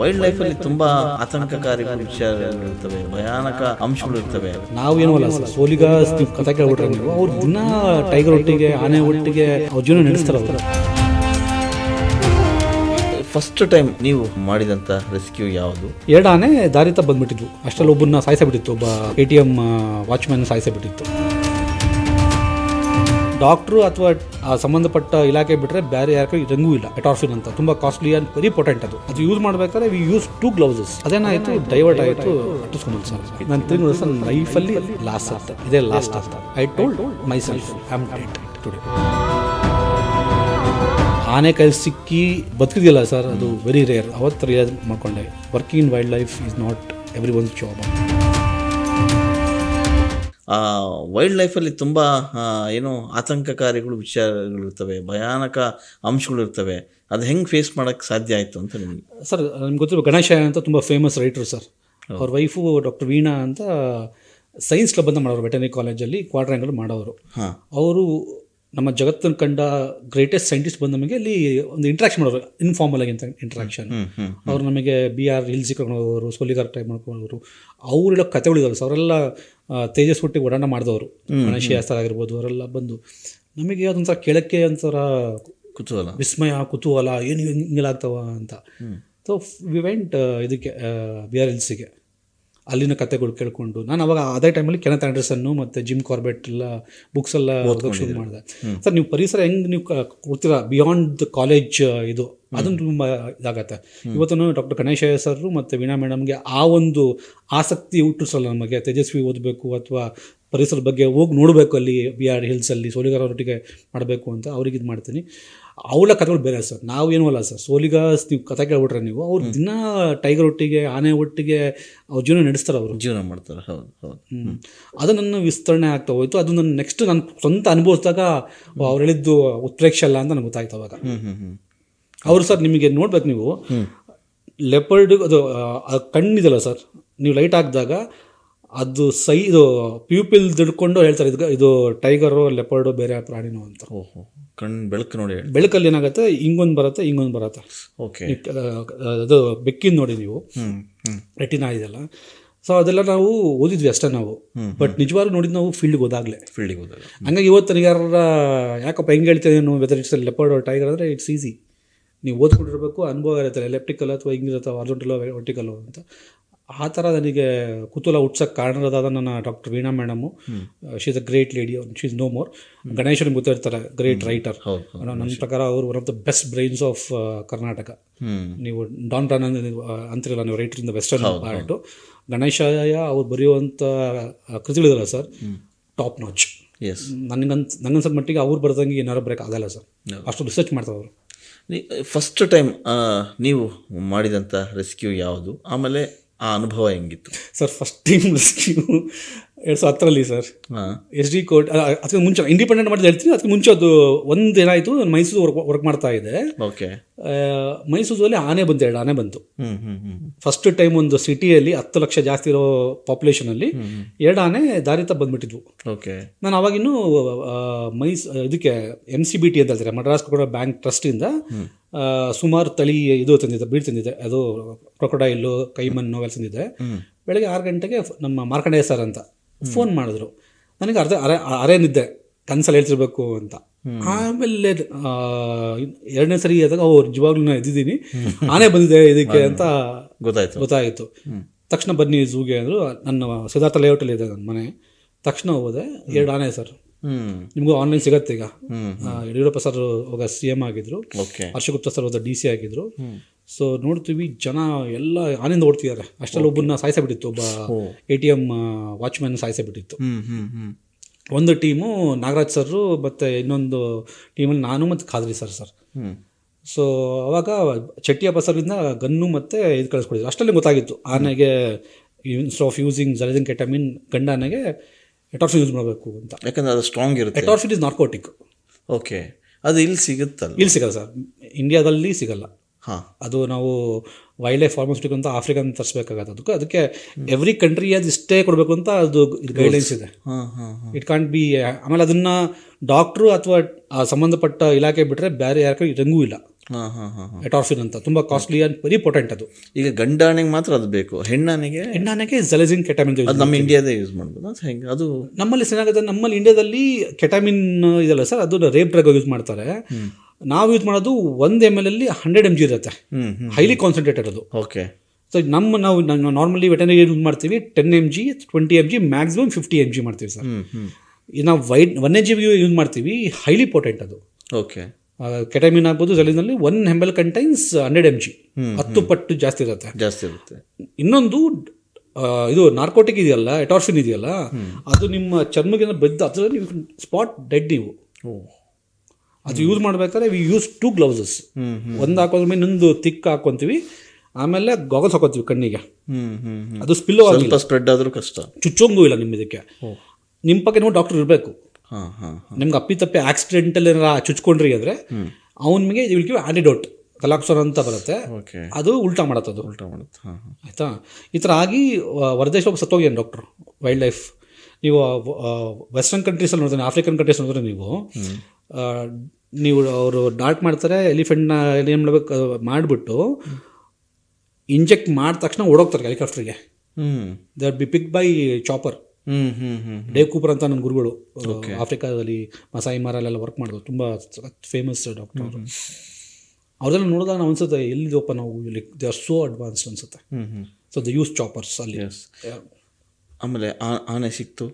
Wild life ಅಲ್ಲಿ ತುಂಬಾ ಆತಂಕಕಾರಿ ವಿಚಾರಗಳಿರ್ತವೆ ಭಯಾನಕ ಅಂಶಗಳು ಇರ್ತವೆ. ನಾವೇನೂ ಅಲ್ಲ ಸರ್ ಸೋಲಿಗ ಕಥೆ ಕೇಳ್ಬಿಟ್ರೆ ನೀವು ಅವ್ರು ದಿನ ಟೈಗರ್ ಒಟ್ಟಿಗೆ ಆನೆ ಒಟ್ಟಿಗೆ ಅವ್ರ ಜೀವನ ನಡೆಸ್ತಾರೆ ಅವರು ಫಸ್ಟ್ ಟೈಮ್ ನೀವು ಮಾಡಿದಂತ ರೆಸ್ಕ್ಯೂ ಯಾವುದು? ಎರಡು ಆನೆ ದಾರಿತ ತಪ್ಪ ಬಂದ್ಬಿಟ್ಟಿದ್ವು. ಅಷ್ಟರಲ್ಲಿ ಒಬ್ಬನ್ನ ಸಾಯಿಸಬಿಟ್ಟಿತ್ತು ಒಬ್ಬ ಎ ಟಿ ಎಂ ವಾಚ್ಮ್ಯಾನ್ ಸಾಯಿಸಬಿಟ್ಟಿತ್ತು. ಡಾಕ್ಟ್ರು ಅಥವಾ ಆ ಸಂಬಂಧಪಟ್ಟ ಇಲಾಖೆ ಬಿಟ್ಟರೆ ಬೇರೆ ಯಾರು ಇರಂಗೂ ಇಲ್ಲ. ಎಟಾರ್ಫಿನ್ ಅಂತ. ತುಂಬ ಕಾಸ್ಟ್ಲಿ ಅಂಡ್ ವೆರಿ ಪೊಟೆಂಟ್ ಅದು. ಅದು ಯೂಸ್ ಮಾಡಬೇಕಾದ್ರೆ ವಿ ಯೂಸ್ ಟೂ ಗ್ಲೌಸಸ್ ಅದೇನಾಯಿತು ಡೈವರ್ಟ್ ಆಯಿತು ಅಟ್ಟಿಸ್ಕೊಂಡು ಸರ್. ನಾನು ತಿರುಗಿ ನನ್ನ ಲೈಫಲ್ಲಿ ಲಾಸ್ಟ್ ಆಗ್ತದೆ ಇದೇ ಲಾಸ್ಟ್ ಆಗ್ತದೆ I told myself I am today ಆನೆ ಕೈ ಸಿಕ್ಕಿ ಬದುಕಿದೆಯಲ್ಲ ಸರ್ ಅದು ವೆರಿ ರೇರ್ ಅವತ್ತು ರಿಯಲೈಸ್ ಮಾಡ್ಕೊಂಡೆ. Working in wildlife is not everyone's job wild ಲೈಫಲ್ಲಿ ತುಂಬ ಏನು ಆತಂಕಕಾರಿಗಳು ವಿಚಾರಗಳಿರ್ತವೆ ಭಯಾನಕ ಅಂಶಗಳು ಇರ್ತವೆ. ಅದು ಹೆಂಗೆ ಫೇಸ್ ಮಾಡೋಕ್ಕೆ ಸಾಧ್ಯ ಆಯಿತು ಅಂತ ನಿಮಗೆ? ಸರ್ ನಿಮ್ಗೆ ಗೊತ್ತಿರೋ ಗಣೇಶ ಅಂತ ತುಂಬ ಫೇಮಸ್ ರೈಟ್ರು ಸರ್. ಅವ್ರ ವೈಫು ಡಾಕ್ಟರ್ ವೀಣಾ ಅಂತ ಸೈನ್ಸ್ ಕ್ಲಬ್ ಅಂತ ಮಾಡೋರು ವೆಟನರಿ ಕಾಲೇಜಲ್ಲಿ ಕ್ವಾಡ್ರ್ಯಾಂಗಲ್ ಮಾಡೋರು. ಹಾಂ. ಅವರು ನಮ್ಮ ಜಗತ್ತನ್ನು ಕಂಡ ಗ್ರೇಟೆಸ್ಟ್ ಸೈಂಟಿಸ್ಟ್ ಬಂದು ನಮಗೆ ಅಲ್ಲಿ ಒಂದು ಇಂಟ್ರಾಕ್ಷನ್ ಮಾಡೋರು ಇನ್ಫಾರ್ಮಲ್ ಆಗಿ ಇಂಟ್ರಾಕ್ಷನ್ ಅವ್ರು ನಮಗೆ ಬಿ ಆರ್ ಹಿಲ್ಸ್ ಕರ್ಕೊಂಡು ಹೋಗೋರು ಸೋಲಿಗಾರ್ ಟೈಪ್ ಮಾಡ್ಕೊಂಡವರು. ಅವರೆಲ್ಲ ಕತೆಗಳಿದ್ದಾರೆ ಸರ್ ಅವರೆಲ್ಲ ತೇಜಸ್ ಹುಟ್ಟಿ ಒಡಾಣ ಮಾಡಿದವರು. ಗಣೇಶ ಆಗಿರ್ಬೋದು ಅವರೆಲ್ಲ ಬಂದು. ನಮಗೆ ಅದೊಂಥರ ಕೆಳಕ್ಕೆ ಒಂಥರ ಕುತೂಹಲ. ವಿಸ್ಮಯ ಕುತೂಹಲ ಏನು ಹಿಂಗಿಲ್ಲಾಗ್ತಾವ ಅಂತ. ಸೊ ವಿ ವೆಂಟ್ ಇದಕ್ಕೆ ಬಿ ಆರ್ ಎಲ್ಸಿಗೆ ಅಲ್ಲಿನ ಕತೆಗಳು ಕೇಳ್ಕೊಂಡು ನಾನು ಅವಾಗ ಅದೇ ಟೈಮಲ್ಲಿ ಕೆನತ್ ಆ್ಯಂಡರ್ಸನ್ನು ಮತ್ತು ಜಿಮ್ ಕಾರ್ಬೆಟ್ ಎಲ್ಲ ಬುಕ್ಸ್ ಎಲ್ಲ ಶುರು ಮಾಡಿದೆ. ಸರ್ ನೀವು ಪರಿಸರ ಹೆಂಗೆ ನೀವು ಕೊಡ್ತೀರಾ? ಬಿಯಾಂಡ್ ದ ಕಾಲೇಜ್ ಇದು. ಅದನ್ನು ತುಂಬ ಇದಾಗತ್ತೆ. ಇವತ್ತು ಡಾಕ್ಟರ್ ಗಣೇಶ ಸರ್ ಮತ್ತು ವೀಣಾ ಮೇಡಮ್ಗೆ ಆ ಒಂದು ಆಸಕ್ತಿ ಹುಟ್ಟಿಸಲ್ಲ ನಮಗೆ. ತೇಜಸ್ವಿ ಓದಬೇಕು ಅಥವಾ ಪರಿಸರದ ಬಗ್ಗೆ ಹೋಗಿ ನೋಡಬೇಕು ಅಲ್ಲಿ ಬಿ ಆರ್ ಹಿಲ್ಸಲ್ಲಿ ಸೋಲಿಗಾರ ಒಟ್ಟಿಗೆ ಮಾಡಬೇಕು ಅಂತ ಅವ್ರಿಗೆ ಇದು ಮಾಡ್ತೀನಿ. ಅವಳ ಕಥೆಗಳು ಬೇರೆ ಸರ್. ನಾವು ಏನೂ ಅಲ್ಲ ಸರ್. ಸೋಲಿಗಾಸ್ ನೀವು ಕಥೆ ಕೇಳ್ಬಿಟ್ರೆ ನೀವು ಅವ್ರು ದಿನ ಟೈಗರ್ ಒಟ್ಟಿಗೆ ಆನೆ ಒಟ್ಟಿಗೆ ಅವ್ರ ಜೀವನ ನಡೆಸ್ತಾರೆ ಅವರು. ಜೀವನ ಮಾಡ್ತಾರೆ. ಹೌದು ಹೌದು. ಅದು ನನ್ನ ವಿಸ್ತರಣೆ ಆಗ್ತಾ ಹೋಯ್ತು. ಅದು ನನ್ನ ನೆಕ್ಸ್ಟ್ ನಾನು ಸ್ವಂತ ಅನುಭವಿಸಿದಾಗ ಅವ್ರು ಹೇಳಿದ್ದು ಉತ್ಪ್ರೇಕ್ಷೆ ಅಲ್ಲ ಅಂತ ನನಗೆ ಗೊತ್ತಾಯ್ತು ಅವಾಗ. ಹ್ಮ್ ಹ್ಮ್ ಹ್ಮ್. ಅವರು ಸರ್ ನಿಮಗೆ ನೋಡ್ಬೇಕು ನೀವು. ಲೆಪರ್ಡ್ ಅದು ಕಣ್ಣಿದಲ್ಲ ಸರ್. ನೀವು ಲೈಟ್ ಹಾಕಿದಾಗ ಅದು ಸೈ ಇದು ಪ್ಯೂಪಿಲ್ ದುಡ್ಕೊಂಡು ಹೇಳ್ತಾರೆ ಇದು ಇದು ಟೈಗರು ಲೆಪರ್ಡು ಬೇರೆ ಪ್ರಾಣಿನೋ ಅಂತ. ಓಹೋ ಕಣ್ಣು ಬೆಳಕು ನೋಡಿ ಬೆಳಕಲ್ಲಿ ಏನಾಗುತ್ತೆ ಹಿಂಗೊಂದು ಬರುತ್ತೆ ಹಿಂಗೊಂದು ಬರುತ್ತೆ. ಓಕೆ. ಅದು ಬೆಕ್ಕಿನ ನೋಡಿ ನೀವು. ರೆಟಿನಾ ಇದೆಲ್ಲ. ಸೊ ಅದೆಲ್ಲ ನಾವು ಓದಿದ್ವಿ ಅಷ್ಟೇ ನಾವು. ಬಟ್ ನಿಜವಾಗ್ಲೂ ನೋಡಿದ್ ನಾವು ಫೀಲ್ಡ್ಗೆ ಹೋದಾಗಲೇ. ಫೀಲ್ಡಿಗೆ ಹೋದಾಗ. ಹಂಗಾಗಿ ಇವತ್ತು ನನಗೆ ಯಾರ ಯಾಕಪ್ಪ ಹೆಂಗೆ ಹೇಳ್ತೇನೆ ವೆದರ್ ಇಟ್ಸ್ ಲೆಪರ್ಡ್ ಟೈಗರ್ ಅಂದರೆ ಇಟ್ಸ್ ಈಸಿ ನೀವು ಓದ್ಕೊಂಡಿರ್ಬೇಕು ಅನುಭವ ಇರುತ್ತೆ ಎಲೆಕ್ಟ್ರಿಕಲ್ ಅಥವಾ ಹಿಂಗಿರುತ್ತೆ ಅರ್ಜೆಂಟಲ್ಲೋ ವರ್ಟಿಕಲ್ಲೋ ಅಂತ. ಆ ಥರ ನನಗೆ ಕುತೂಹಲ ಹುಟ್ಸೋಕ್ಕೆ ಕಾರಣದಾದ ನನ್ನ doctor Veena madam. She's is a great lady she is no more Ganeshan ಗೊತ್ತಾ ಗೊತ್ತಿರ್ತಾರೆ ಗ್ರೇಟ್ ರೈಟರ್ ನನ್ನ ಪ್ರಕಾರ ಅವರು one of the best brains of Karnataka. ನೀವು ಡಾನ್ ಡಾನ್ ಅಂತಿರಲ್ಲ ನೀವು writer in the western part Ganeshaiah ಅವ್ರು ಬರೆಯುವಂಥ ಕೃತಿಗಳಿದಲ್ಲ ಸರ್ ಟಾಪ್ ನಾಚ್ ಎಸ್ ನನಗಂತ ನನಗನ್ಸದ ಮಟ್ಟಿಗೆ ಅವ್ರು ಬರೆದಂಗೆ ಏನಾರು ಬ್ರೇಕ್ ಆಗಲ್ಲ ಸರ್ ಅಷ್ಟು ರಿಸರ್ಚ್ ಮಾಡ್ತಾರೆ ಅವರು. ಫಸ್ಟ್ ಟೈಮ್ ನೀವು ಮಾಡಿದಂಥ ರೆಸ್ಕ್ಯೂ ಯಾವುದು? ಆಮೇಲೆ ಆ ಅನುಭವ ಹೆಂಗಿತ್ತು? ಸರ್ ಫಸ್ಟ್ ಟೈಮ್ ರೆಸ್ಕ್ಯೂ ಎರಡು ಸಾವಿರ ಹತ್ತರಲ್ಲಿ ಸರ್. ಎಸ್ ಡಿ ಕೋರ್ಟ್ ಅದಕ್ಕೆ ಮುಂಚೆ ಇಂಡಿಪೆಂಡೆಂಟ್ ಮಾಡಿದ ಹೇಳ್ತೀನಿ ಅದಕ್ಕೆ ಮುಂಚೆ ಅದು ಒಂದು ಏನಾಯಿತು ನಾನು ಮೈಸೂರು ವರ್ಕ್ ವರ್ಕ್ ಮಾಡ್ತಾ ಇದ್ದೆ. ಓಕೆ. ಮೈಸೂರಲ್ಲಿ ಆನೆ ಬಂತು ಎರಡು ಆನೆ ಬಂತು. ಫಸ್ಟ್ ಟೈಮ್ ಒಂದು ಸಿಟಿಯಲ್ಲಿ ಹತ್ತು ಲಕ್ಷ ಜಾಸ್ತಿ ಇರೋ ಪಾಪ್ಯುಲೇಷನಲ್ಲಿ ಎರಡು ಆನೆ ದಾರಿ ತಪ್ಪ ಬಂದ್ಬಿಟ್ಟಿದ್ವು. ಓಕೆ. ನಾನು ಅವಾಗಿನ್ನೂ ಮೈಸ್ ಇದಕ್ಕೆ ಎಂ ಸಿ ಬಿ ಟಿ ಅಂತ ಹೇಳ್ತಾರೆ ಮಡ್ರಾಸ್ ಕೂಡ ಬ್ಯಾಂಕ್ ಟ್ರಸ್ಟಿಂದ ಸುಮಾರು ತಳಿ ಇದು ತಂದಿದೆ ಬೀಡ್ ತಂದಿದೆ. ಅದು ಕ್ರೊಕೊಡೈಲು ಕೈಮಣ್ಣು ಅವೆಲ್ಲ ತಂದಿದ್ದೆ ಬೆಳಗ್ಗೆ ಆರು ಗಂಟೆಗೆ ನಮ್ಮ ಮಾರ್ಕಂಡೇ ಸರ್ ಅಂತ ಫೋನ್ ಮಾಡಿದ್ರು. ನನಗೆ ಅರ್ಧ ಅರೆ ಅರೇನಿದ್ದೆ ಕನ್ಸಲ್ಲಿ ಹೇಳ್ತಿರ್ಬೇಕು ಅಂತ. ಆಮೇಲೆ ಎರಡನೇ ಸರಿ ಆದಾಗ ಓ ನಿಜವಾಗ್ಲೂ ನಾನು ಎದ್ದಿದ್ದೀನಿ. ಆನೆ ಬಂದಿದೆ ಇದಕ್ಕೆ ಅಂತ ಗೊತ್ತಾಯ್ತು. ಗೊತ್ತಾಯಿತು. ತಕ್ಷಣ ಬನ್ನಿ ಝೂಗೆ ಅಂದರು. ನನ್ನ ಸಿದ್ಧಾರ್ಥ ಲೇಔಟಲ್ಲಿ ಇದೆ ನನ್ನ ಮನೆ. ತಕ್ಷಣ ಹೋದೆ ಎರಡು ಆನೆ ಸರ್. ನಿಮಗೂ ಆನ್ಲೈನ್ ಸಿಗತ್ತೆ ಈಗ. ಹ್ಮ್ ಯಡಿಯೂರಪ್ಪ ಸರ್ ಅವಾಗ ಸಿ ಎಂ ಆಗಿದ್ರು. ಹರ್ಷಗುಪ್ತ ಸರ್ ಹೋದ ಡಿ ಸಿ ಆಗಿದ್ರು. ಸೊ ನೋಡ್ತೀವಿ ಜನ ಎಲ್ಲ ಆನಿಂದ ಓಡ್ತಿದ್ದಾರೆ. ಅಷ್ಟರಲ್ಲಿ ಒಬ್ಬನ ಸಾಯಿಸಬಿಟ್ಟಿತ್ತು. ಒಬ್ಬ ಎ ಟಿ ಎಂ ವಾಚ್ಮ್ಯಾನ್ ಸಾಯಿಸಬಿಟ್ಟಿತ್ತು. ಹ್ಮ್ ಹ್ಮ್ ಹ್ಮ್. ಒಂದು ಟೀಮು ನಾಗರಾಜ್ ಸರ್ ಮತ್ತೆ ಇನ್ನೊಂದು ಟೀಮಲ್ಲಿ ನಾನು ಮತ್ತು ಖಾದ್ರಿ ಸರ್ ಸರ್ ಹ್ಮ್. ಸೊ ಅವಾಗ ಚಟ್ಟಿಯ ಬಸರಿಂದ ಗನ್ನು ಮತ್ತೆ ಇದು ಕಳಿಸ್ಕೊಡಿದ್ರು. ಅಷ್ಟರಲ್ಲಿ ಗೊತ್ತಾಗಿತ್ತು. ಆನೆಗೆ ಇನ್ಸ್ಟ್ ಆಫ್ ಯೂಸಿಂಗ್ ಜಲಜಿನ್ ಕೆಟಮಿನ್ ಗಂಡ ಎಟಾರ್ಫಿನ್ ಯೂಸ್ ಮಾಡಬೇಕು ಅಂತ. ಯಾಕಂದ್ರೆ ಅದು ಸ್ಟ್ರಾಂಗ್ ಇರುತ್ತೆ. ಎಟಾರ್ಫಿನ್ ಇಸ್ ನಾರ್ಕೋಟಿಕ್ ಓಕೆ ಅದು ಇಲ್ಲಿ ಸಿಗುತ್ತಲ್ಲ ಇಲ್ಲಿ ಸಿಗಲ್ಲ ಸರ್. ಇಂಡಿಯಾದಲ್ಲಿ ಸಿಗಲ್ಲ. ಹಾಂ. ಅದು ನಾವು ವೈಲ್ಡ್ ಲೈಫ್ ಫಾರ್ಮಸ್ಟಿಕ್ ಅಂತ ಆಫ್ರಿಕನ್ ತರಿಸ್ಬೇಕಾಗತ್ತೆ. ಅದಕ್ಕೆ ಅದಕ್ಕೆ ಎವ್ರಿ ಕಂಟ್ರಿ ಅದು ಇಷ್ಟೇ ಕೊಡಬೇಕು ಅಂತ ಅದು ಗೈಡ್ಲೈನ್ಸ್ ಇದೆ. ಹಾ ಹಾ ಹಾ. ಇಟ್ ಕಾಂಟ್ ಬಿ ಆಮೇಲೆ ಅದನ್ನು ಡಾಕ್ಟ್ರು ಅಥವಾ ಸಂಬಂಧಪಟ್ಟ ಇಲಾಖೆ ಬಿಟ್ಟರೆ ಬೇರೆ ಯಾರು ಇರಂಗೂ ಇಲ್ಲ. ಎಟಾರ್ಫಿನ್ ಅಂತ. ತುಂಬಾ ಕಾಸ್ಟ್ಲಿ ಅಂಡ್ ವೆರಿ ಪೊಟೆಂಟ್ ಅದು. ಈಗ ಗಂಡಾಣಿಗೆ ಮಾತ್ರ ಅದು ಬೇಕು. ಹೆಣ್ಣನಿಗೆ ಹೆಣ್ಣಾನೆಗೆ ಜಲಜಿನ್ ಕೆಟಾಮಿನ್ ನಮ್ಮ ಇಂಡಿಯಾದೇ ಯೂಸ್ ಮಾಡ್ಬೋದು. ಹೆಂಗೆ ಅದು ನಮ್ಮಲ್ಲಿ ಚೆನ್ನಾಗುತ್ತೆ ನಮ್ಮಲ್ಲಿ ಇಂಡಿಯಾದಲ್ಲಿ ಕೆಟಾಮಿನ್ ಇದೆಲ್ಲ ಸರ್ ಅದು ರೇಪ್ ಡ್ರಗ್ ಯೂಸ್ ಮಾಡ್ತಾರೆ. ನಾವು ಯೂಸ್ ಮಾಡೋದು ಒಂದು ಎಂ ಎಲ್ ಅಲ್ಲಿ ಹಂಡ್ರೆಡ್ ಎಂ ಜಿ ಇರುತ್ತೆ. ಹೈಲಿ ಕಾನ್ಸಂಟ್ರೇಟೆಡ್ ಅದು. ಓಕೆ ಸೊ ನಮ್ಮ ನಾವು ನಾರ್ಮಲಿ ವೆಟನರಿ ಯೂಸ್ ಮಾಡ್ತೀವಿ ten M G twenty M G maximum fifty M G ಮಾಡ್ತೀವಿ ಸರ್. ನಾವು white one M G use ಮಾಡ್ತೀವಿ ಹೈಲಿ ಪೊಟೆಂಟ್ ಅದು. ಓಕೆ ಕೆಟಮಿನ್ ಆಗ್ಬೋದು ಜಲಿನಲ್ಲಿ ಒನ್ ಹೆಂಬಲ್ ಕಂಟೈನ್ಸ್ ಹಂಡ್ರೆಡ್ ಎಂ ಜಿ ಹತ್ತು ಪಟ್ಟು ಜಾಸ್ತಿ ಇರುತ್ತೆ. ಜಾಸ್ತಿ ಇರುತ್ತೆ. ಇನ್ನೊಂದು ಇದು ನಾರ್ಕೋಟಿಕ್ ಇದೆಯಲ್ಲ ಎಟಾರ್ಫಿನ್ ಇದೆಯಲ್ಲ ಅದು ನಿಮ್ಮ ಚರ್ಮಗಿನ ಬಿದ್ದ ಅದರ ನೀವು ಸ್ಪಾಟ್ ಡೆಡ್ ನೀವು. ಅದು ಯೂಸ್ ಮಾಡ್ಬೇಕಾದ್ರೆ ವಿ ಯೂಸ್ ಟೂ ಗ್ಲೌಸಸ್ ಒಂದು ಹಾಕೋದ್ರ ಮೇಲೆ ಇನ್ನೊಂದು ತಿಕ್ ಹಾಕೊಂತೀವಿ. ಆಮೇಲೆ ಗಾಗಲ್ಸ್ ಹಾಕೋತೀವಿ ಕಣ್ಣಿಗೆ. ಅದು ಸ್ಪಿಲ್ ಸ್ವಲ್ಪ ಸ್ಪ್ರೆಡ್ ಆದರೂ ಕಷ್ಟ. ಚುಚ್ಚೋಂಗೂ ಇಲ್ಲ ನಿಮ್ಮ ಇದಕ್ಕೆ ನಿಮ್ಮ ಪಕ್ಕ ನೀವು ಡಾಕ್ಟರ್ ಇರಬೇಕು. ನಿಮ್ಗೆ ಅಪ್ಪಿತಪ್ಪಿ ಆಕ್ಸಿಡೆಂಟಲ್ ಏನಾರ ಚುಚ್ಕೊಂಡ್ರಿ ಅಂದರೆ ಅವನಿಗೆ ಇವಳಿಗೆ ಆ್ಯಂಟಿಡೋಟ್ ಕಲಾಕ್ಸೋರ್ ಅಂತ ಬರುತ್ತೆ. ಓಕೆ ಅದು ಉಲ್ಟಾ ಮಾಡತ್ತದು ಉಲ್ಟಾ ಮಾಡುತ್ತೆ ಆಯಿತಾ? ಈ ಥರ ಆಗಿ ಹೊರದೇಶ ಒಬ್ಬ ಸತ್ತೋಗ್ಯಾನ ಡಾಕ್ಟ್ರು ವೈಲ್ಡ್ ಲೈಫ್ ನೀವು ವೆಸ್ಟರ್ನ್ ಕಂಟ್ರೀಸಲ್ಲಿ ನೋಡ್ತೀನಿ ಆಫ್ರಿಕನ್ ಕಂಟ್ರೀಸ್ ನೋಡಿದ್ರೆ ನೀವು ನೀವು ಅವರು ಡಾಟ್ ಮಾಡ್ತಾರೆ ಎಲಿಫೆಂಟ್ನ ಏನು ಮಾಡಬೇಕು ಮಾಡಿಬಿಟ್ಟು ಇಂಜೆಕ್ಟ್ ಮಾಡಿದ ತಕ್ಷಣ ಓಡೋಗ್ತಾರೆ ಹೆಲಿಕಾಪ್ಟರ್ಗೆ ಹ್ಞೂ they are be pick by chopper ಹ್ಞೂ ಹ್ಞೂ ಹ್ಞೂ ಡೇವ್ ಕೂಪರ್ ಅಂತ ನನ್ನ ಗುರುಗಳು ಆಫ್ರಿಕಾದಲ್ಲಿ ಮಸಾಯಿ ಮಾರಲ್ಲೆಲ್ಲ ವರ್ಕ್ ಮಾಡಿದ್ರು. ತುಂಬ ಫೇಮಸ್ ಡಾಕ್ಟರ್ ಅವರು. ಅವ್ರೆಲ್ಲ ನೋಡಿದಾಗ ನಾವು ಅನ್ಸುತ್ತೆ ಎಲ್ಲಿದೆಯಪ್ಪ ನಾವು ಇಲ್ಲಿ ದೇ ಆರ್ ಸೋ ಅಡ್ವಾನ್ಸ್ಡ್ ಅನ್ಸುತ್ತೆ. ಸೊ ದ ಯೂಸ್ ಚಾಪರ್ಸ್ ಅಲ್ಲಿ. ಆಮೇಲೆ ಆನೆ ಸಿಕ್ತು.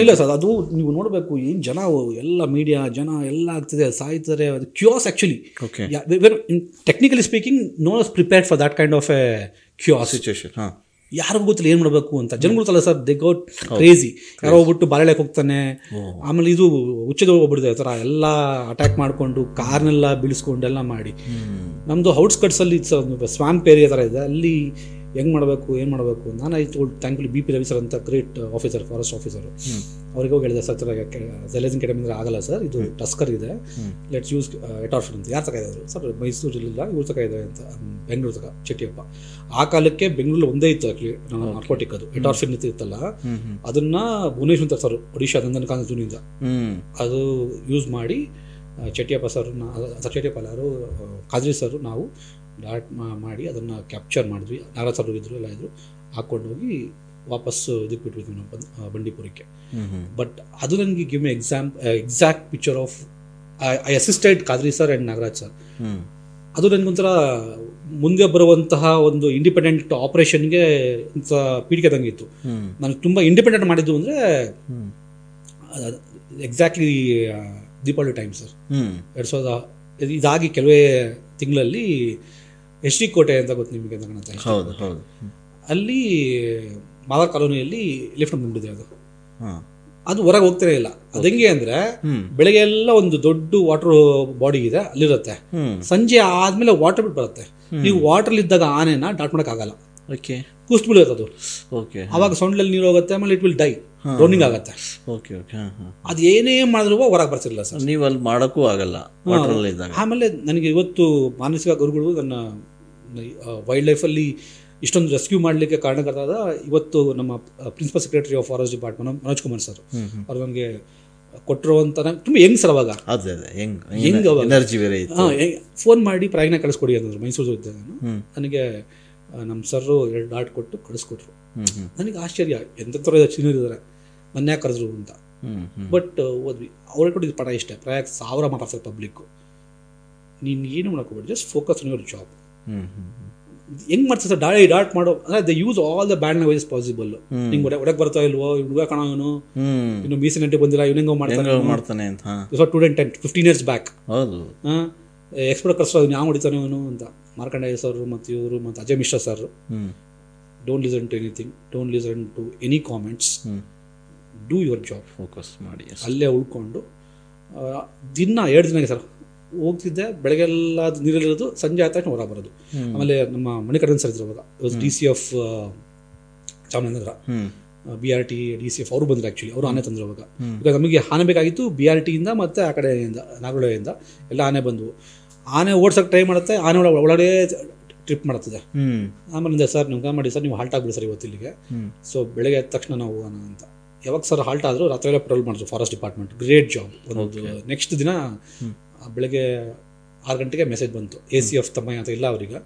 ಇಲ್ಲ ಸರ್ ಅದು ನೀವು ನೋಡಬೇಕು ಏನು ಜನ ಎಲ್ಲ ಮೀಡಿಯಾ ಜನ ಎಲ್ಲ ಆಗ್ತಿದೆ ಸಾಯ್ತಾರೆ ಅದು chaos actually technically speaking no prepare prepared for that kind of a chaos situation ಹಾಂ. ಯಾರಿಗೂ ಗೊತ್ತಿಲ್ಲ ಏನು ಮಾಡಬೇಕು ಅಂತ. ಜನ ಗೊತ್ತಲ್ಲ ಸರ್ ದೇ ಗೌಟ್ ಕ್ರೇಜಿ ಯಾರೋ ಹೋಗ್ಬಿಟ್ಟು ಬಾಳೆಕ್ ಹೋಗ್ತಾನೆ. ಆಮೇಲೆ ಇದು ಹುಚ್ಚದ ಹೋಗ್ಬಿಡ್ತಾರೆ ಆ ಥರ ಎಲ್ಲ ಅಟ್ಯಾಕ್ ಮಾಡಿಕೊಂಡು ಕಾರ್ನೆಲ್ಲ ಬೀಳಿಸ್ಕೊಂಡೆಲ್ಲ ಮಾಡಿ. ನಮ್ಮದು ಔಟ್ಸ್ಕಟ್ಸಲ್ಲಿ ಸ್ವಾಂಪ್ ಏರಿಯಾ ಥರ ಇದೆ. ಅಲ್ಲಿ ಹೆಂಗೆ ಮಾಡಬೇಕು ಏನು ಮಾಡಬೇಕು? ನಾನು ಆಯ್ತು thankfully B P Ravi sir ಅಂತ ಗ್ರೇಟ್ ಆಫೀಸರ್ ಫಾರೆಸ್ಟ್ ಆಫೀಸರು ಅವ್ರಿಗೆ ಹೋಗಿ ಹೇಳಿದೆ ಸರ್ ಜಲೇಜನ್ ಕಡಿಮೆ ಅಂದರೆ ಆಗಲ್ಲ ಸರ್ ಇದು ಟಸ್ಕರ್ ಇದೆ. ಲೆಟ್ಸ್ ಯೂಸ್ ಎಟಾರ್ಫಿನ್ ಅಂತ. ಯಾರು ತಕ ಇದ್ದಾರೆ? ಸರ್ ಮೈಸೂರಿಲ್ಲ ಇವ್ರು ತಕ ಇದೆ ಅಂತ. ಬೆಂಗಳೂರು ತಕ ಚಟಿಯಪ್ಪ ಆ ಕಾಲಕ್ಕೆ ಬೆಂಗಳೂರಲ್ಲಿ ಒಂದೇ ಇತ್ತು ಆ್ಯಕ್ಚುಲಿ ನಾರ್ಕೋಟಿಕ್ ಅದು ಎಟಾರ್ಫಿನ್ ಇತ್ತಲ್ಲ. ಅದನ್ನ ಭುವನೇಶ್ವರ್ ಅಂತ ಸರ್ ಒಡಿಶಾ ನಂದನಕಾನ ಜೂನಿಂದ ಅದು ಯೂಸ್ ಮಾಡಿ ಚಟಿಯಪ್ಪ ಚೆಟ್ಟಿಯಪ್ಪ ಸರ್ ಅಲ್ಲ ಯಾರು ಕಾದ್ರಿ ಸರ್ ನಾವು ಡಾಟ್ ಮಾಡಿ ಅದನ್ನು ಕ್ಯಾಪ್ಚರ್ ಮಾಡಿದ್ವಿ. ನಾಗರಾಜ್ ಸರ್ ಇದ್ರು ಎಲ್ಲ ಇದ್ರು. ಹಾಕೊಂಡು ಹೋಗಿ ವಾಪಸ್ ಇದಕ್ಕೆ ಬಿಟ್ಬಿದ್ವಿ ನಾವು ಬಂಡೀಪುರಕ್ಕೆ. ಬಟ್ ಅದು ನನಗೆ give me exam exact picture of I assisted Khadri sir and Nagaraj sir ಅದು ನನಗೊಂಥರ ಮುಂದೆ ಬರುವಂತಹ ಒಂದು ಇಂಡಿಪೆಂಡೆಂಟ್ ಆಪರೇಷನ್ಗೆ ಅಂತ ಪೀಠಿಕೆ ತಂಗಿತ್ತು ನಾನು ತುಂಬ ಇಂಡಿಪೆಂಡೆಂಟ್ ಮಾಡಿದ್ದು ಅಂದರೆ ಎಕ್ಸಾಕ್ಟ್ಲಿ ದೀಪಾವಳಿ ಟೈಮ್ ಸರ್ ಎರಡು ಸಾವಿರದ ಇದಾಗಿ ಕೆಲವೇ ತಿಂಗಳಲ್ಲಿ ಎಚ್ ಡಿ ಕೋಟೆ ಅಂತ ಗೊತ್ತು ನಿಮಗೆ ಅಂತ ಅಲ್ಲಿ ಮಾದರ್ ಕಾಲೋನಿಯಲ್ಲಿ ಲಿಫ್ಟ್ ಬಂದ್ಬಿಟ್ಟಿದೆ ಅದು. ಅದು ಹೊರಗೆ ಹೋಗ್ತಾನೆ ಇಲ್ಲ. ಅದು ಹೆಂಗೆ ಅಂದ್ರೆ ಬೆಳಗ್ಗೆ ಎಲ್ಲ ಒಂದು ದೊಡ್ಡ ವಾಟರ್ ಬಾಡಿ ಇದೆ ಅಲ್ಲಿರುತ್ತೆ. ಸಂಜೆ ಆದ್ಮೇಲೆ ವಾಟರ್ ಬಿಟ್ಟು ಬರುತ್ತೆ. ನೀವು ವಾಟರ್ ಇದ್ದಾಗ ಆನೆನ ಡಾಟ್ ಮಾಡೋಕ್ಕಾಗಲ್ಲ ಓಕೆ. ಕುಸ್ತು ಬೀಳುತ್ತೆ ಅದು. ಓಕೆ ಅವಾಗ ಸೊಂಡ್ಲಲ್ಲಿ ನೀರು ಹೋಗುತ್ತೆ ಆಮೇಲೆ ಇಟ್ ವಿಲ್ ಡೈ ರೋನಿಂಗ್ ಆಗುತ್ತೆ. ಓಕೆ ಓಕೆ ಅದು ಏನೇ ಮಾಡಿದ್ರು ಹೊರಗೆ ಬರ್ತಿರಲಿಲ್ಲ ಸರ್. ನೀವು ಅಲ್ಲಿ ಮಾಡೋಕ್ಕೂ ಆಗಲ್ಲ ಇದ್ದಾಗ. ಆಮೇಲೆ ನನಗೆ ಇವತ್ತು ಮಾನಸಿಕ ಗುರುಗಳು ನನ್ನ ವೈಲ್ಡ್ ಲೈಫಲ್ಲಿ ಇಷ್ಟೊಂದು ರೆಸ್ಕ್ಯೂ ಮಾಡಲಿಕ್ಕೆ ಕಾರಣಕರ್ತಾದ ಇವತ್ತು ನಮ್ಮ principal secretary of forest department Manoj Kumar sir ಅವ್ರು ನನಗೆ ಕೊಟ್ಟಿರುವಂಥ ತುಂಬ ಹೆಂಗ್ ಸರ್ ಅವಾಗ. ಹೆಂಗ್ ಎನರ್ಜಿ ಬೇರೆ ಹಾಂ ಫೋನ್ ಮಾಡಿ ಪ್ರಯಾಣ ಕಳಿಸ್ಕೊಡಿ ಅಂದ್ರೆ ಮೈಸೂರು ಇದ್ದೆ ನಾನು. ನನಗೆ ನಮ್ಮ ಸರ್ರು ಎರಡು ಡಾಟ್ ಕೊಟ್ಟು ಕಳಿಸ್ಕೊಟ್ರು. ನನಗೆ ಆಶ್ಚರ್ಯ ಎಂತೆಂಥವ್ರು ಸೀನಿಯರ್ ಇದ್ದಾರೆ ಕರೆದ್ರು ಅಂತ. ಬಟ್ ಓದ್ವಿ ಅವ್ರಿಗೆ ಕೊಟ್ಟಿದ್ದು ಪಡ ಇಷ್ಟೇ. ಪ್ರಾಯ ಸಾವಿರ ಮಾತಾಡ್ತಾರೆ ಪಬ್ಲಿಕ್ಕು ನೀನು ಏನು ಮಾಡ್ಕೋಬೇಡಿ just focus on your job ಹೆಂಗ್ ಮಾಡ್ತಾರೆ ಸರ್ ಡಾಳಿ ಡಾಟ್ ಮಾಡೋ ಅಂದ್ರೆ the use all the bad ways possible ನಿಂಗೆ ಒಡೆ ಒಡಕ್ಕೆ ಬರ್ತಾ ಇಲ್ವೋ? ಹುಡುಗ ಕಾಣೋ ಇವನು. ಇನ್ನು ಮೀಸಿನ ನೆಂಟಿ ಬಂದಿಲ್ಲ ಇವ್ನ ಹೆಂಗ್ ಮಾಡ್ತಾನೆ ಮಾಡ್ತಾನೆ ಅಂತ two ten ten fifteen years back ಹೌದು. ಎಕ್ಸ್ಪರ್ಟ್ ಕರ್ಸೋ ಯಾವ ಹೊಡಿತಾನೆ ಇವನು ಅಂತ. ಮಾರ್ಕಂಡಯ್ಯ ಸರ್ ಮತ್ತು ಇವರು ಮತ್ತು Ajay Mishra sir don't listen to anything don't listen to any comments do your job focus ಮಾಡಿ ಅಲ್ಲೇ ಉಳ್ಕೊಂಡು ದಿನ ಎರಡು ದಿನ ಸರ್ ಹೋಗ್ತಿದ್ದೆ ಬೆಳಗ್ಗೆಲ್ಲ ಅದು ನೀರಲ್ಲಿರೋದು ಸಂಜೆ ಆದ ತಕ್ಷಣ ಹೊರ ಬರೋದು ಆಮೇಲೆ ನಮ್ಮ ಮಣಿಕರ್ಣನ್ ಸರ್ ಇದ್ರು ಅವಾಗ. D C F Chamarajanagar. B R T D C F ಅವರು ಬಂದ್ರು ಆಕ್ಚುಲಿ ಅವರು ಆನೆ ತಂದ್ರು ಅವಾಗ. ನಮಗೆ ಆನೆ ಬೇಕಾಗಿತ್ತು ಬಿ ಆರ್ ಟಿಯಿಂದ ಮತ್ತೆ ಆ ಕಡೆಯಿಂದ ನಾಗರಹೊಳೆಯಿಂದ ಎಲ್ಲ ಆನೆ ಬಂದವು. ಆನೆ ಓಡ್ಸೋಕೆ ಟ್ರೈ ಮಾಡುತ್ತೆ ಆನೆ ಒಳಗೆ ಒಳಗಡೆ ಟ್ರಿಪ್ ಮಾಡ್ತದೆ. ಆಮೇಲೆ ಸರ್ ನೀವು ಮಾಡಿ ಸರ್ ನೀವು ಹಾಲ್ಟ್ ಆಗ್ಬಿಡಿ ಸರ್ ಇವತ್ತು ಇಲ್ಲಿಗೆ. ಸೊ ಬೆಳಗ್ಗೆ ಎದ್ದ ತಕ್ಷಣ ನಾವು ಹೋಗೋಣ ಅಂತ. ಯಾವಾಗ ಸರ್ ಹಾಲ್ಟ್ ಆದರೂ ರಾತ್ರಿ ಎಲ್ಲ ಪೆಟ್ರೋಲ್ ಮಾಡಿದ್ರು ಫಾರೆಸ್ಟ್ ಡಿಪಾರ್ಟ್ಮೆಂಟ್ ಗ್ರೇಟ್ ಜಾಬ್ ಒಂದು ನೆಕ್ಸ್ಟ್ ದಿನ ಬೆಳಗ್ಗೆ ಆರು ಗಂಟೆಗೆ ಮೆಸೇಜ್ ಬಂತು. ಎ ಸಿ ಎಫ್ ತಮ್ಮ ಅಂತ ಇಲ್ಲ ಅವ್ರಿಗೆ.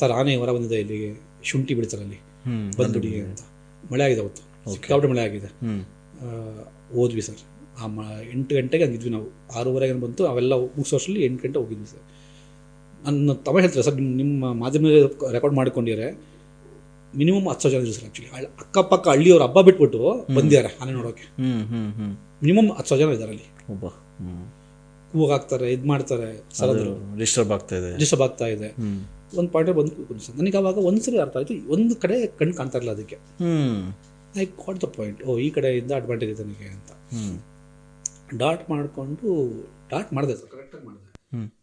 ಸರ್ ಆನೆ ಹೊರ ಬಂದಿದೆ ಇಲ್ಲಿ ಶುಂಠಿ ಬಿಡ್ತಾರೆ ಅಲ್ಲಿ. ಹ್ಮ್. ಬಂದ್ಬಿಡಿ ಅಂತ. ಮಳೆ ಆಗಿದೆ ಅವತ್ತು. ಸಿಕ್ಕಾಪಟ್ಟೆ ಮಳೆ ಆಗಿದೆ. ಓದ್ವಿ ಹೋದ್ವಿ ಸರ್. ಆ ಮ ಎಂಟು ಗಂಟೆಗೆ ಹಂಗಿದ್ವಿ ನಾವು. ಆರೂವರೆಗೆ ಬಂತು ಅವೆಲ್ಲ ಮುಗಿಸೋಷ್ಟರಲ್ಲಿ ಎಂಟು ಗಂಟೆ ಹೋಗಿದ್ವಿ ಸರ್. ನನ್ನ ತಮ್ಮ ಹೇಳ್ತಾರೆ ಸರ್ ನಿಮ್ಮ ನಿಮ್ಮ ಮಾಧ್ಯಮದಲ್ಲಿ ರೆಕಾರ್ಡ್ ಮಾಡ್ಕೊಂಡಿದ್ದಾರೆ ಮಿನಿಮಮ್ ಹತ್ತು ಸಾವಿರ ಜನ ಇದ್ರು ಸರ್ ಆ್ಯಕ್ಚುಲಿ ಅಕ್ಕಪಕ್ಕ ಹಳ್ಳಿಯವ್ರ ಹಬ್ಬ ಬಿಟ್ಬಿಟ್ಟು ಬಂದಿದ್ದಾರೆ ಆನೆ ನೋಡೋಕೆ. ಮಿನಿಮಮ್ ಹತ್ತು ಸಾವಿರ ಜನ ಇದ್ದಾರೆ ಅಲ್ಲಿ. ಒಬ್ಬ. ಹಾಕ್ತಾರೆ ಇದು ಮಾಡ್ತಾರೆ ಡಿಸ್ಟರ್ಬ್ ಆಗ್ತಾ ಇದೆ. ಡಿಸ್ಟರ್ಬ್ ಆಗ್ತಾ ಇದೆ. ಒಂದು ಪಾಯಿಂಟ್ ಬಂದು ಕೂತ್ಕೊಂಡು ನನಗೆ ಅವಾಗ ಒಂದ್ಸರಿ ಅರ್ಥ ಆಯ್ತು ಒಂದು ಕಡೆ ಕಣ್ಣು ಕಾಣ್ತಾ ಇರಲಿಲ್ಲ ಅದಕ್ಕೆ. ಐ ಕಾಟ್ ದ ಪಾಯಿಂಟ್ ಓ ಈ ಕಡೆಯಿಂದ ಅಡ್ವಾಂಟೇಜ್ ಇದೆ ನನಗೆ ಅಂತ. ಡಾಟ್ ಮಾಡಿಕೊಂಡು ಡಾಟ್ ಮಾಡಿದೆ ಸರ್ ಕರೆಕ್ಟಾಗಿ ಮಾಡಿದೆ.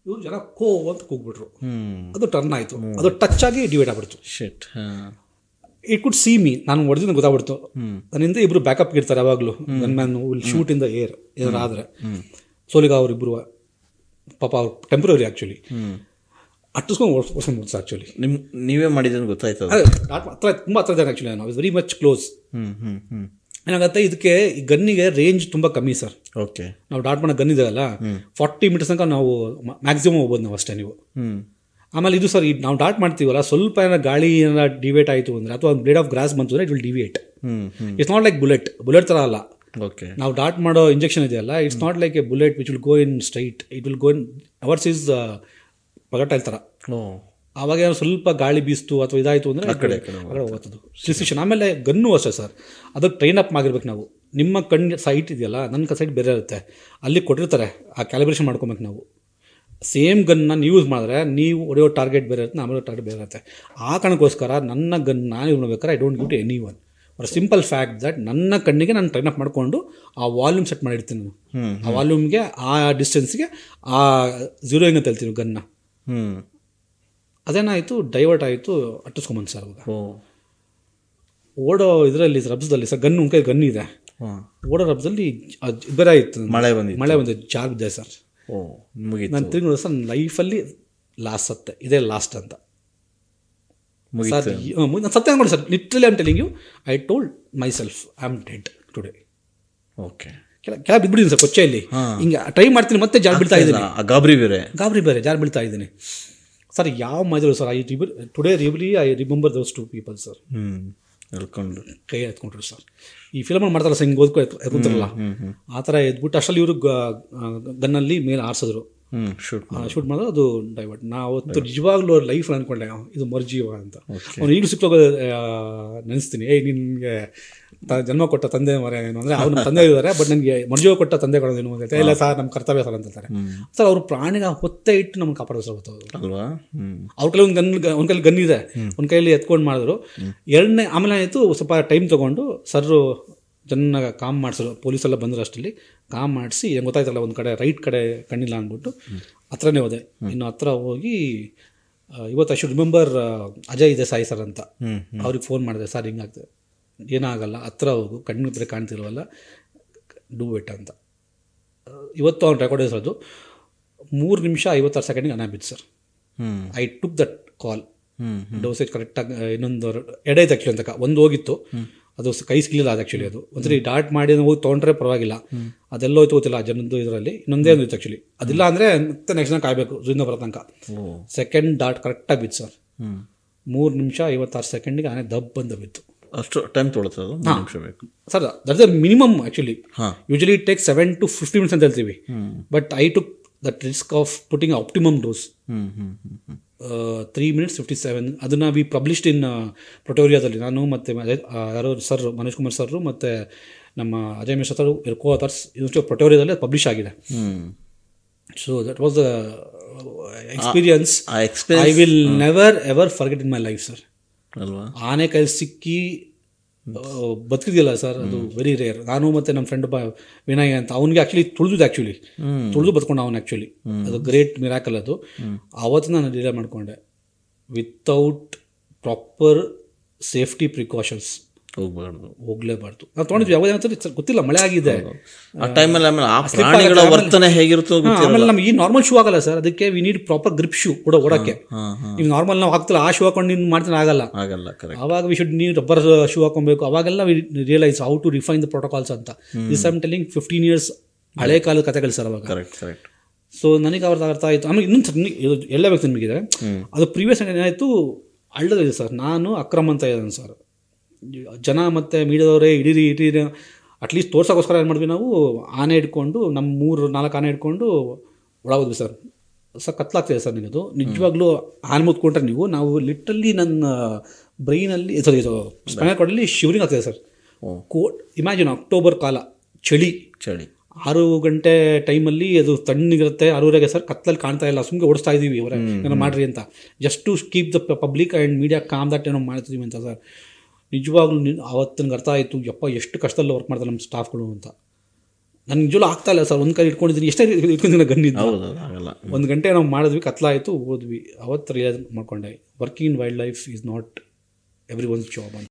ಇವ್ರು ಜನ ಕೋ ಅಂತ ಕೂಗ್ಬಿಟ್ರು. ಅದು ಟರ್ನ್ ಆಯಿತು. ಅದು ಟಚ್ ಆಗಿ ಡಿವೈಡ್ ಆಗ್ಬಿಡ್ತು. Shit it could see me ನಾನು ಹೊಡೆದಿದ್ದು ಗೊತ್ತಾಗ್ಬಿಡ್ತು. ನನ್ನಿಂದ ಇಬ್ರು ಬ್ಯಾಕಪ್ ಇರ್ತಾರೆ ಯಾವಾಗಲೂ ನನ್ನ man will shoot in the air ಏನಾರು ಆದರೆ. ಸೋಲಿಗ ಅವರಿಬ್ಬರು ಪಾಪ ಅವ್ರು ಟೆಂಪ್ರರಿ ಆ್ಯಕ್ಚುಲಿ ಅಟ್ಟಿಸ್ಕೊಂಡು ಓಡಿಸ್ಕೊಂಡು ಮುಗಿಸ್ ಆ್ಯಕ್ಚುಲಿ ನಿಮ್ಮ ನೀವೇ ಮಾಡಿದ್ದನ್ನು ಗೊತ್ತಾಯ್ತು ಹತ್ರ ತುಂಬ ಹತ್ರ ಇದ್ದಾರೆ ಆ್ಯಕ್ಚುಲಿ ನಾವು. ವೆರಿ ಮಚ್ ಕ್ಲೋಸ್ ಹ್ಞೂ ಹ್ಞೂ ಹ್ಞೂ ಏನಾಗುತ್ತೆ ಇದಕ್ಕೆ ಈ ಗನ್ನಿಗೆ ರೇಂಜ್ ತುಂಬ ಕಮ್ಮಿ ಸರ್ ಓಕೆ ನಾವು ಡಾಟ್ ಮಾಡೋ ಗನ್ ಇದೆಯಲ್ಲ ಫಾರ್ಟಿ ಮೀಟರ್ಸ್ ತನಕ ನಾವು ಮ್ಯಾಕ್ಸಿಮಮ್ ಹೋಗ್ಬೋದು ನಾವು ಅಷ್ಟೇ ನೀವು. ಹ್ಞೂ ಆಮೇಲೆ ಇದು ಸರ್ ನಾವು ಡಾಟ್ ಮಾಡ್ತೀವಲ್ಲ ಸ್ವಲ್ಪ ಏನಾರ ಗಾಳಿ ಏನಾರ ಡಿವೇಟ್ ಆಯಿತು ಅಂದರೆ ಅಥವಾ ಒಂದು ಬ್ಲೇಡ್ ಆಫ್ ಗ್ರಾಸ್ ಬಂತು ಅಂದರೆ it will deviate it's not like bullet bullet ಥರ ಅಲ್ಲ. ಓಕೆ ನಾವು ಡಾಟ್ ಮಾಡೋ ಇಂಜೆಕ್ಷನ್ ಇದೆಯಲ್ಲ it's not like a bullet which will go in straight it will go in ours is ಪಗಟೈಲ್ ಥರ ಆವಾಗ ಸ್ವಲ್ಪ ಗಾಳಿ ಬೀಸ್ತು ಅಥವಾ ಇದಾಯಿತು ಅಂದರೆ ಆ ಕಡೆ ಹೋಗ್ತದ್ದು ಸಿಸ್ಟೇಷನ್ ಆಮೇಲೆ ಗನ್ನು ಅಷ್ಟೇ ಸರ್ ಅದಕ್ಕೆ ಟ್ರೈನ್ ಅಪ್ ಆಗಿರ್ಬೇಕು ನಾವು. ನಿಮ್ಮ ಕಣ್ಣು ಸೈಟ್ ಇದೆಯಲ್ಲ ನನ್ನ ಸೈಟ್ ಬೇರೆ ಇರುತ್ತೆ. ಅಲ್ಲಿ ಕೊಟ್ಟಿರ್ತಾರೆ ಆ ಕ್ಯಾಲಿಬ್ರೇಷನ್ ಮಾಡ್ಕೊಬೇಕು ನಾವು. ಸೇಮ್ ಗನ್ನ ನೀವು ಯೂಸ್ ಮಾಡಿದ್ರೆ ನೀವು ಹೊಡೆಯೋ ಟಾರ್ಗೆಟ್ ಬೇರೆ ಇರುತ್ತೆ ಆಮೇಲೆ ಟಾರ್ಗೆಟ್ ಬೇರೆ ಇರುತ್ತೆ. ಆ ಕಾರಣಕ್ಕೋಸ್ಕರ ನನ್ನ ಗನ್ ನಾನು ಯೂಸ್ ಮಾಡ್ಬೇಕಾದ್ರೆ I don't give to anyone for simple fact that ನನ್ನ ಕಣ್ಣಿಗೆ ನಾನು ಟ್ರೈನ್ ಅಪ್ ಮಾಡಿಕೊಂಡು ಆ ವಾಲ್ಯೂಮ್ ಸೆಟ್ ಮಾಡಿರ್ತೀನಿ ನಾನು. ಆ ವಾಲ್ಯೂಮ್ಗೆ ಆ ಡಿಸ್ಟೆನ್ಸ್ಗೆ ಆ ಝೀರೋ ಹೆಂಗೆ ಹೇಳ್ತೀನಿ ಗನ್ನ. ಹ್ಮ್. ಅದೇನಾಯಿತು ಡೈವರ್ಟ್ ಆಯಿತು ಅಟ್ಟಿಸ್ಕೊಂಬಂದು ಸರ್ ಅವಾಗ ಓಡೋ ಇದರಲ್ಲಿ ರಬ್ಸದಲ್ಲಿ ಸರ್ ಗನ್ ಉಂಕೈ ಗನ್ ಇದೆ. ಹಾಂ. ಓಡೋ ರಬ್ಸಲ್ಲಿ ಬೇರೆ ಆಯಿತು ಮಳೆ ಬಂದಿದೆ ಮಳೆ ಬಂದಿದೆ ಜಾರ್ ಇದೆ ಸರ್ ಓ ನಾನು ತಿರುಗಿ ಸರ್ ಲೈಫಲ್ಲಿ ಲಾಸ್ ಸತ್ತೆ. ಇದೇ ಲಾಸ್ಟ್ ಅಂತ. ಸತ್ಯ ಅನ್ಕೊಂಡು sir literally am telling you I told myself I am dead today okay. ಕೆಳ ಕೆಳ ಬಿದ್ಬಿದ್ದೀನಿ ಸರ್ ಕೊಚ್ಚೆಯಲ್ಲಿ. ಹಿಂಗೆ ಟ್ರೈ ಮಾಡ್ತೀನಿ ಮತ್ತೆ ಜಾರ್ ಬೀಳ್ತಾ ಇದ್ದೀನಿ. ಗಾಬರಿ ಬೇರೆ. ಗಾಬರಿ ಬೇರೆ ಜಾರ್ ಬೀಳ್ತಾ ಇದ್ದೀನಿ. ಸರ್ ಯಾವ ಮಾಡಿದ್ರು sir I today really I remember those two people sir hmm ಹೇಳ್ಕೊಂಡು. ಕೈ ಎತ್ಕೊಂಡ್ರು ಸರ್. ಈ ಫಿಲಮ್ ಮಾಡ್ತಾರಲ್ಲ ಸರ್ ಹಿಂಗೆ ಓದ್ಕೊ ಎತ್ಕೊಂತಾರಲ್ಲ. ಆ ಥರ ಎದ್ಬಿಟ್ಟು ಅಷ್ಟರಲ್ಲಿ ಇವರು ಗನ್ನಲ್ಲಿ ಮೇಲೆ ಆರಿಸಿದ್ರು. ಶೂಟ್ ಶೂಟ್ ಮಾಡಿದ್ರೆ ಅದು ಡೈವರ್ಟ್ ನಾ ಅವತ್ತು ನಿಜವಾಗ್ಲೂ ಲೈಫ್ ಅನ್ಕೊಂಡೆ. ಇದು ಮರ್ಜೀವ ಅಂತ. ಅವ್ನು ಈಗಲೂ ಸಿಕ್ಕೋಗ ನೆನೆಸ್ತೀನಿ. ಏಯ್ ನಿನಗೆ ತ ಜನ್ಮ ಕೊಟ್ಟ ತಂದೆ ಮರ ಏನು ಅಂದ್ರೆ ಅವ್ನ ತಂದೆ ಇದ್ದಾರೆ ಬಟ್ ನನಗೆ ಮರ್ಜೀವ ಕೊಟ್ಟ ತಂದೆ ಕೊಡೋದೇನು ಅಂತ. ಇಲ್ಲ ಸರ್ ನಮ್ಮ ಕರ್ತವ್ಯ ಸರ್ ಅಂತಾರೆ ಸರ್ ಅವ್ರ ಪ್ರಾಣಿಗೆ ಹೊತ್ತೆ ಇಟ್ಟು ನಮ್ಗೆ ಕಾಪಾಡೋ ಸರ್ ಅಲ್ವಾ ಅವ್ರ ಕೈಲಿ ಒಂದು ಗನ್ ಒಂದ್ ಕೈಲಿ ಗನ್ ಇದೆ. ಒಂದ್ ಕೈಲಿ ಎತ್ಕೊಂಡು ಮಾಡಿದ್ರು. ಎರಡನೇ ಆಮೇಲೆ ಆಯಿತು ಸ್ವಲ್ಪ ಟೈಮ್ ತಗೊಂಡು ಸರ್ ಚೆನ್ನಾಗಿ ಕಾಮ್ ಮಾಡಿಸಲು ಪೊಲೀಸೆಲ್ಲ ಬಂದ್ರು ಅಷ್ಟರಲ್ಲಿ. ಕಾಮ್ ಮಾಡಿಸಿ ಗೊತ್ತಾಯ್ತಲ್ಲ ಒಂದು ಕಡೆ ರೈಟ್ ಕಡೆ ಕಣ್ಣಿಲ್ಲ ಅಂದ್ಬಿಟ್ಟು ಹತ್ರನೇ ಹೋದೆ. ಇನ್ನು ಹತ್ರ ಹೋಗಿ ಇವತ್ತು ಐ ಶುಡ್ ರಿಮೆಂಬರ್ ಅಜಯ್ ಇದೆ ಸಾಯಿ ಸರ್ ಅಂತ ಅವ್ರಿಗೆ ಫೋನ್ ಮಾಡಿದೆ ಸರ್ ಹಿಂಗಾಗ್ತದೆ ಏನಾಗಲ್ಲ ಹತ್ರ ಹೋಗು ಕಣ್ಣು ಹತ್ರ ಕಾಣ್ತಿಲ್ವಲ್ಲ ಡೂ ಇಟ್ ಅಂತ. ಇವತ್ತು ಅವ್ನು ರೆಕಾರ್ಡ್ ಇರೋದು ಮೂರು ನಿಮಿಷ ಐವತ್ತಾರು ಸೆಕೆಂಡಿಗೆ ಅನ್ನ ಬಿತ್ತು sir I took that call dosage ಕರೆಕ್ಟಾಗಿ ಇನ್ನೊಂದು ಎಡೈತೆ ಆ್ಯಕ್ಚುಲಿ ಅಂತ ಒಂದು ಹೋಗಿತ್ತು. ಅದು ಕೈ ಸಿಗಲಿಲ್ಲ ಅದು ಆ್ಯಕ್ಚುಲಿ ಅದು. ಒಂದ್ಸರಿ ಡಾಟ್ ಮಾಡಿ ಹೋಗಿ ತೊಗೊಂಡ್ರೆ ಪರವಾಗಿಲ್ಲ. ಅದೆಲ್ಲ ಹೋಯ್ತು ಗೊತ್ತಿಲ್ಲ ಜನದ್ದು ಇದರಲ್ಲಿ. ಇನ್ನೊಂದೇ ಒಂದು ಇತ್ತು ಆ್ಯಕ್ಚುಲಿ ಅದಿಲ್ಲ ಅಂದರೆ ಮತ್ತೆ ನೆಕ್ಸ್ಟ್ ದಿನ ಕಾಯಬೇಕು ಜೂನಿಂದ ಬರೋ ತನಕ ಸೆಕೆಂಡ್ ಡಾಟ್ ಕರೆಕ್ಟಾಗಿ ಬಿತ್ತು ಸರ್. ಮೂರು ನಿಮಿಷ ಐವತ್ತಾರು ಸೆಕೆಂಡಿಗೆ ಆನೆ ದಬ್ ಬಂದು ಬಿತ್ತು. ಅಷ್ಟು ಟೈಮ್ ತೊಗೊಳುತ್ತೆ ಅದು? ಮೂರು ನಿಮಿಷ ಬೇಕು. Sir that the minimum actually usually take seven to fifty minutes ಅಂತ ಹೇಳ್ತೀವಿ. But I took that risk of putting optimum dose three minutes fifty seven ಅದನ್ನು ವಿ ಪಬ್ಲಿಷ್ಡ್ ಇನ್ ಪ್ರೊಟೋರಿಯಾದಲ್ಲಿ ನಾನು ಮತ್ತು ಯಾರೋ ಸರ್ ಮನೋಜ್ ಕುಮಾರ್ ಸರ್ರು ಮತ್ತು ನಮ್ಮ Ajay Mishra sir coauthors university of ಪ್ರೊಟೋರಿಯಾದಲ್ಲಿ publish ಆಗಿದೆ. So that was the experience I will never ever forget in my life sir ಅಲ್ವಾ? ಆನೆ ಕೈ ಸಿಕ್ಕಿ ಬದುಕಿದೆಯಲ್ಲ ಸರ್ ಅದು ವೆರಿ ರೇರ್ ನಾನು ಮತ್ತೆ ನಮ್ಮ ಫ್ರೆಂಡ್ ಬ ವಿನಯ್ ಅಂತ ಅವನಿಗೆ ಆಕ್ಚುಲಿ ತುಳಿದು ಆ್ಯಕ್ಚುಲಿ ತುಳಿದು ಬದ್ಕೊಂಡು ಅವನು ಆ್ಯಕ್ಚುಲಿ ಅದು ಗ್ರೇಟ್ ಮಿರಾಕಲ್ ಅದು. ಆವತ್ತು ನಾನು ಡಿಲೇ ಮಾಡಿಕೊಂಡೆ. ವಿತೌಟ್ ಪ್ರಾಪರ್ ಸೇಫ್ಟಿ ಪ್ರಿಕಾಷನ್ಸ್ ಹೋಗ್ಬಾರ್ದು ಹೋಗ್ಲೇಬಾರ್ದು. ನಾವು ತೊಗೊಂಡಿದ್ವಿ ಯಾವಾಗ ಏನಂತ ಸರ್ ಗೊತ್ತಿಲ್ಲ ಮಳೆ ಆಗಿದೆ ಆ ಟೈಮಲ್ಲಿ ಆಮೇಲೆ ಆ ಪ್ರಾಣಿಗಳ ವರ್ತನೆ ಹೇಗಿರುತ್ತೋ ಆಮೇಲೆ ನಮ್ಗೆ ಈ ನಾರ್ಮಲ್ ಶೂ ಆಗಲ್ಲ ಸರ್ ಅದಕ್ಕೆ we need proper grip shoe ಕೂಡ ಓಡಕ್ಕೆ. ನೀವು ನಾರ್ಮಲ್ ನಾವು ಹಾಕ್ತಿಲ್ಲ ಆ ಶೂ ಹಾಕೊಂಡು ನೀನು ಮಾಡ್ತಾನೆ ಆಗಲ್ಲ. ಆಗಲ್ಲ ಅವಾಗ ವಿ ಶುಡ್ ನೀವು ರಬ್ಬರ್ ಶೂ ಹಾಕೊಬೇಕು ಅವಾಗೆಲ್ಲ we realise how to refine the protocols ಅಂತ. This I'm telling fifteen years ಹಳೆ ಕಾಲದ ಕಥೆಗಳು ಸರ್ ಅವಾಗ. ಕರೆಕ್ಟ್ ಕರೆಕ್ಟ್ ಸೊ ನನಗೆ ಅವ್ರದ್ದು ಅರ್ಥ ಆಯಿತು. ಆಮೇಲೆ ಇನ್ನೊಂದು ಸರ್ ವ್ಯಕ್ತಿ ನಿಮಗಿದೆ ಅದು ಪ್ರೀವಿಯಸ್ ಏನಾಯಿತು ಅಳ್ಳದಿದೆ ಸರ್. ನಾನು ಅಕ್ರಮ್ ಅಂತ ಇದ್ದಾನೆ ಸರ್. ಜನ ಮತ್ತು ಮೀಡಿಯಾದವರೇ ಹಿಡೀರಿ ಹಿಡೀರಿ ಅಟ್ಲೀಸ್ಟ್ ತೋರ್ಸೋಕ್ಕೋಸ್ಕರ ಏನು ಮಾಡಿದ್ವಿ ನಾವು ಆನೆ ಹಿಡ್ಕೊಂಡು ನಮ್ಮ ಮೂರು ನಾಲ್ಕು ಆನೆ ಹಿಡ್ಕೊಂಡು ಒಳಗೋದ್ವಿ ಸರ್. ಸರ್ ಕತ್ಲಾಗ್ತಿದೆ ಸರ್ ನಿಮ್ಮದು ನಿಜವಾಗ್ಲೂ ಆನೆ ಮುತ್ಕೊಂಡ್ರೆ ನೀವು ನಾವು ಲಿಟ್ರಲ್ಲಿ ನನ್ನ ಬ್ರೈನಲ್ಲಿ ಸಾರಿ ಇದು ಸ್ಪೈನಲ್ ಕಾರ್ಡಲ್ಲಿ ಶಿವರಿಂಗ್ ಆಗ್ತಿದೆ ಸರ್. ಕೋಟ್ ಕೋ ಇಮ್ಯಾಜಿನ್ ಅಕ್ಟೋಬರ್ ಕಾಲ ಚಳಿ. ಚಳಿ. ಆರು ಗಂಟೆ ಟೈಮಲ್ಲಿ ಅದು ತಣ್ಣಗಿರುತ್ತೆ ಆರೂವರೆಗೆ ಸರ್ ಕತ್ತಲಲ್ಲಿ ಕಾಣ್ತಾ ಇಲ್ಲ ಸುಮ್ಮನೆ ಓಡಿಸ್ತಾ ಇದ್ದೀವಿ ಅವರೇ ಏನೋ ಮಾಡ್ರಿ ಅಂತ. Just to keep the public and media calm that ಏನೋ ಮಾಡ್ತಿದ್ದೀವಿ ಅಂತ ಸರ್. ನಿಜವಾಗ್ಲೂ ನಿನ್ ಅವತ್ತು ನನಗೆ ಅರ್ಥ ಆಯಿತು. ಯಪ್ಪ ಎಷ್ಟು ಕಷ್ಟದಲ್ಲಿ ವರ್ಕ್ ಮಾಡ್ತಾರೆ ನಮ್ಮ ಸ್ಟಾಫ್ಗಳು ಅಂತ. ನನಗೆ ನಿಜವೂ ಆಗ್ತಾ ಇಲ್ಲ ಸರ್. ಒಂದು ಕೈ ಇಟ್ಕೊಂಡಿದ್ದೀನಿ ಎಷ್ಟೇ ಇಟ್ಕೊಂಡಿದ್ದೀನಿ ಗನ್ನಿದ್ದು ಒಂದು ಗಂಟೆ ನಾವು ಮಾಡಿದ್ವಿ ಕತ್ಲಾಯಿತು ಓದ್ವಿ. ಅವತ್ತು ರಿಯಲೈಸ್ ಮಾಡ್ಕೊಂಡೆ. Working in wildlife is not everyone's job ಅಂತ.